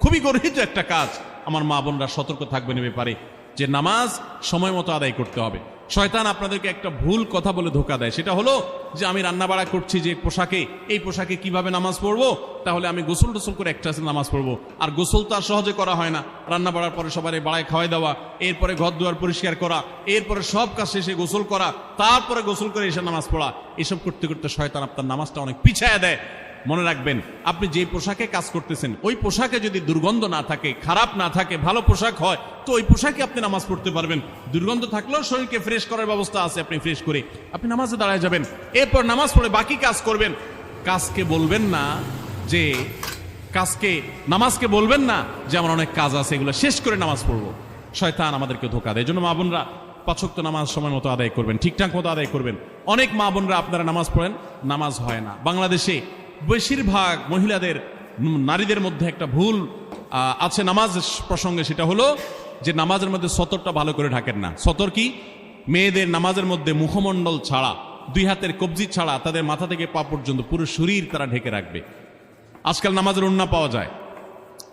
খুবই গর্হিত একটা কাজ। আমার মা বোনরা সতর্ক থাকবেন ব্যাপারে যে নামাজ সময় মতো আদায় করতে হবে। শয়তান আপনাদেরকে একটা ভুল কথা বলে ধোকা দেয়। সেটা হলো যে আমি রান্না বাড়া করছি যে পোশাকে, এই পোশাকে কীভাবে নামাজ পড়ব? তাহলে আমি গোসল টোসল করে একটা নামাজ পড়ব। আর গোসল তো আর সহজে করা হয় না। রান্না বাড়ার পরে সবাই বাড়ায় খাওয়াই দেওয়া, এরপরে ঘর দুয়ার পরিষ্কার করা, এরপরে সব কাজ শেষে গোসল করা, তারপরে গোসল করে এসে নামাজ পড়া। এসব করতে করতে শয়তান আপনার নামাজটা অনেক পিছায় দেয়। মনে রাখবেন, আপনি যে পোশাকে কাজ করতেছেন, ওই পোশাকে যদি দুর্গন্ধ না থাকে, খারাপ না থাকে, ভালো পোশাক হয়, তো ওই পোশাকে আপনি নামাজ পড়তে পারবেন। দুর্গন্ধ থাকলেও শরীরকে ফ্রেশ করার ব্যবস্থা আছে, আপনি ফ্রেশ করে। আপনি নামাজে দাঁড়ায় যাবেন। এরপর নামাজ পড়ে বাকি কাজ করবেন। কাজকে বলবেন না যে, কাজকে, নামাজকে বলবেন না যে, আমার অনেক কাজ আছে, এগুলো শেষ করে নামাজ পড়ব। শয়তান আমাদেরকে ধোকা দেয়। এই জন্য মা বোনরা পাচক্ত নামাজ সময় মতো আদায় করবেন, ঠিকঠাক মতো আদায় করবেন। অনেক মা বোনরা আপনারা নামাজ পড়েন, নামাজ হয় না। বাংলাদেশে বেশিরভাগ মহিলাদের, নারীদের মধ্যে একটা ভুল আছে নামাজ প্রসঙ্গে, সেটা হলো যে, নামাজের মধ্যে সতরটা ভালো করে ঢাকেন না। সতর কি? মেয়েদের নামাজের মধ্যে মুখমণ্ডল ছাড়া। দুই হাতের কবজি ছাড়া তাদের মাথা থেকে পা পর্যন্ত পুরো শরীর তারা ঢেকে রাখবে। আজকাল নামাজের ওড়না পাওয়া যায়।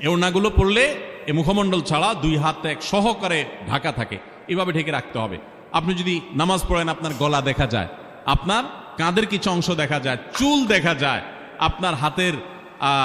এ ওড়নাগুলো পড়লে এ মুখমণ্ডল ছাড়া দুই হাত এক সহকারে ঢাকা থাকে। এভাবে ঢেকে রাখতে হবে। আপনি যদি নামাজ পড়েন, আপনার গলা দেখা যায়, আপনার কাঁধের কিছু অংশ দেখা যায়, চুল দেখা যায়, আপনার হাতের